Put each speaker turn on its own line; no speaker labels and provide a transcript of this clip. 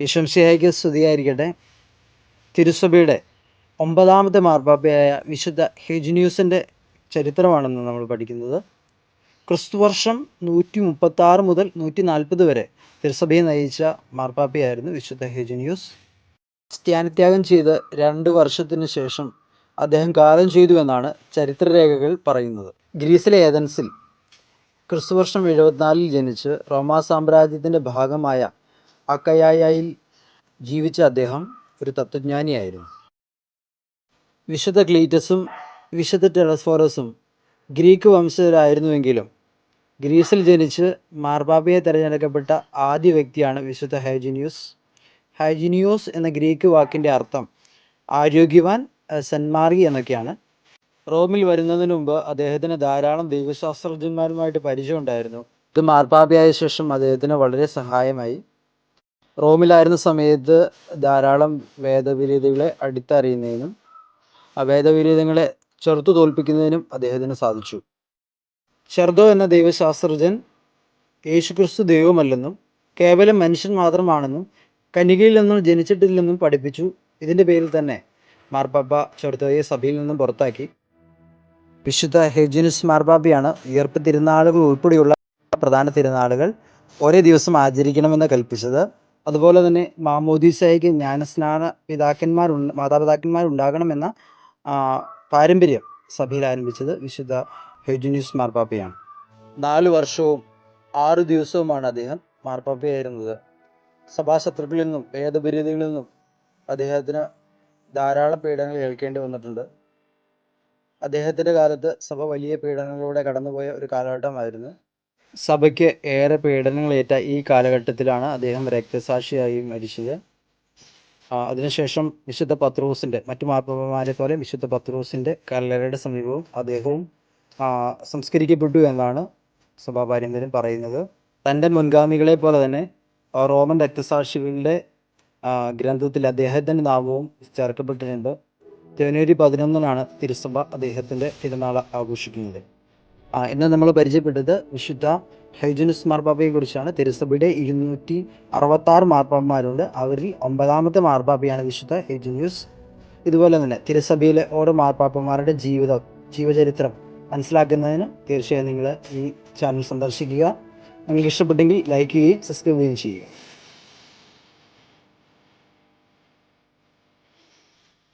വിശംസിയായിക്ക് സ്തുതിയായിരിക്കട്ടെ. തിരുസഭയുടെ ഒമ്പതാമത്തെ മാർപ്പാപ്പയായ വിശുദ്ധ ഹെജിനിയൂസിന്റെ ചരിത്രമാണെന്ന് നമ്മൾ പഠിക്കുന്നത്. ക്രിസ്തുവർഷം നൂറ്റി മുപ്പത്തി ആറ് മുതൽ നൂറ്റി നാൽപ്പത് വരെ തിരുസഭയെ നയിച്ച മാർപ്പാപ്പയായിരുന്നു വിശുദ്ധ ഹെജിനിയൂസ്. സ്ഥാനത്യാഗം ചെയ്ത് രണ്ട് വർഷത്തിന് ശേഷം അദ്ദേഹം കാലം ചെയ്തു എന്നാണ് ചരിത്രരേഖകൾ പറയുന്നത്. ഗ്രീസിലെ ഏതൻസിൽ ക്രിസ്തുവർഷം എഴുപത്തിനാലിൽ ജനിച്ച് റോമാ സാമ്രാജ്യത്തിന്റെ ഭാഗമായ അക്കയായിൽ ജീവിച്ച അദ്ദേഹം ഒരു തത്വജ്ഞാനിയായിരുന്നു. വിശുദ്ധ ക്ലീറ്റസും വിശുദ്ധ ടെറസ്ഫോറസും ഗ്രീക്ക് വംശജരായിരുന്നുവെങ്കിലും ഗ്രീസിൽ ജനിച്ച് മാർബാബയെ തിരഞ്ഞെടുക്കപ്പെട്ട ആദ്യ വ്യക്തിയാണ് വിശുദ്ധ ഹൈജിനിയൂസ്. ഹൈജിനിയൂസ് എന്ന ഗ്രീക്ക് വാക്കിന്റെ അർത്ഥം ആരോഗ്യവാൻ സന്മാർഗി എന്നൊക്കെയാണ്. റോമിൽ വരുന്നതിന് മുമ്പ് അദ്ദേഹത്തിന് ധാരാളം ദൈവശാസ്ത്രജ്ഞന്മാരുമായിട്ട് പരിചയമുണ്ടായിരുന്നു. ഇത് മാർപ്പാപ്പയായ ശേഷം അദ്ദേഹത്തിന് വളരെ സഹായമായി. റോമിലായിരുന്ന സമയത്ത് ധാരാളം വേദവിരീതികളെ അടിത്തറിയുന്നതിനും ആ വേദവിരീതങ്ങളെ ചെറുത്തു തോൽപ്പിക്കുന്നതിനും അദ്ദേഹത്തിന് സാധിച്ചു. ചെറുതോ എന്ന ദൈവശാസ്ത്രജ്ഞൻ യേശുക്രിസ്തു ദൈവമല്ലെന്നും കേവലം മനുഷ്യൻ മാത്രമാണെന്നും കനികയിൽ നിന്നും ജനിച്ചിട്ടില്ലെന്നും പഠിപ്പിച്ചു. ഇതിന്റെ പേരിൽ തന്നെ മാർപ്പാപ്പ ചെറുതോയെ സഭയിൽ നിന്നും പുറത്താക്കി. വിശുദ്ധ ഹെജിനുസ് മാർപ്പാപ്പയാണ് ഉയർപ്പ് തിരുനാളുകൾ ഉൾപ്പെടെയുള്ള പ്രധാന തിരുനാളുകൾ ഒരേ ദിവസം ആചരിക്കണമെന്ന് കൽപ്പിച്ചത്. അതുപോലെ തന്നെ മാമോദീസയ്ക്ക് ജ്ഞാനസ്നാന പിതാക്കന്മാർ മാതാപിതാക്കന്മാർ ഉണ്ടാകണമെന്ന പാരമ്പര്യം സഭയിൽ ആരംഭിച്ചത് വിശുദ്ധ ഹെജിനിയൂസ് മാർപ്പാപ്പയാണ്. നാല് വർഷവും ആറു ദിവസവുമാണ് അദ്ദേഹം മാർപ്പാപ്പയായിരുന്നത്. സഭാശത്രുക്കളിൽ നിന്നും വേദപരിധികളിൽ നിന്നും അദ്ദേഹത്തിന് ധാരാളം പീഡനങ്ങൾ ഏൽക്കേണ്ടി വന്നിട്ടുണ്ട്. അദ്ദേഹത്തിന്റെ കാലത്ത് സഭ വലിയ പീഡനങ്ങളിലൂടെ കടന്നുപോയ ഒരു കാലഘട്ടമായിരുന്നു. സഭയ്ക്ക് ഏറെ പീഡനങ്ങളേറ്റ ഈ കാലഘട്ടത്തിലാണ് അദ്ദേഹം രക്തസാക്ഷിയായി മരിച്ചത്. അതിനുശേഷം വിശുദ്ധ പത്രോസിന്റെ മറ്റു മാർപ്പാപ്പമാരെ പോലെ വിശുദ്ധ പത്രോസിന്റെ കല്ലറയുടെ സമീപവും അദ്ദേഹവും സംസ്കരിക്കപ്പെട്ടു എന്നാണ് സഭാപാര്യന്തരൻ പറയുന്നത്. തന്റെ മുൻഗാമികളെ പോലെ തന്നെ റോമൻ രക്തസാക്ഷികളുടെ ഗ്രന്ഥത്തിൽ അദ്ദേഹത്തിന്റെ നാമവും ചേർക്കപ്പെട്ടിട്ടുണ്ട്. ജനുവരി പതിനൊന്നിനാണ് തിരുസഭ അദ്ദേഹത്തിന്റെ തിരുനാൾ ആഘോഷിക്കുന്നത്. ഇന്ന് നമ്മൾ പരിചയപ്പെട്ടത് വിശുദ്ധ ഹൈജനസ് മാർപ്പാപ്പയെ കുറിച്ചാണ്. തിരുസഭയുടെ ഇരുന്നൂറ്റി അറുപത്തി ആറ് മാർപ്പാപ്പന്മാരുണ്ട്. അവരിൽ ഒമ്പതാമത്തെ മാർപ്പാപ്പയാണ് വിശുദ്ധ ഹൈജനിയൂസ് ഇതുപോലെ തന്നെ തിരുസഭയിലെ ഓരോ മാർപ്പാപ്പന്മാരുടെ ജീവിതം ജീവചരിത്രം മനസ്സിലാക്കുന്നതിന് തീർച്ചയായും നിങ്ങൾ ഈ ചാനൽ സന്ദർശിക്കുക. നിങ്ങൾക്ക് ഇഷ്ടപ്പെട്ടെങ്കിൽ ലൈക്ക് ചെയ്യുകയും സബ്സ്ക്രൈബ് ചെയ്യുകയും ചെയ്യുക.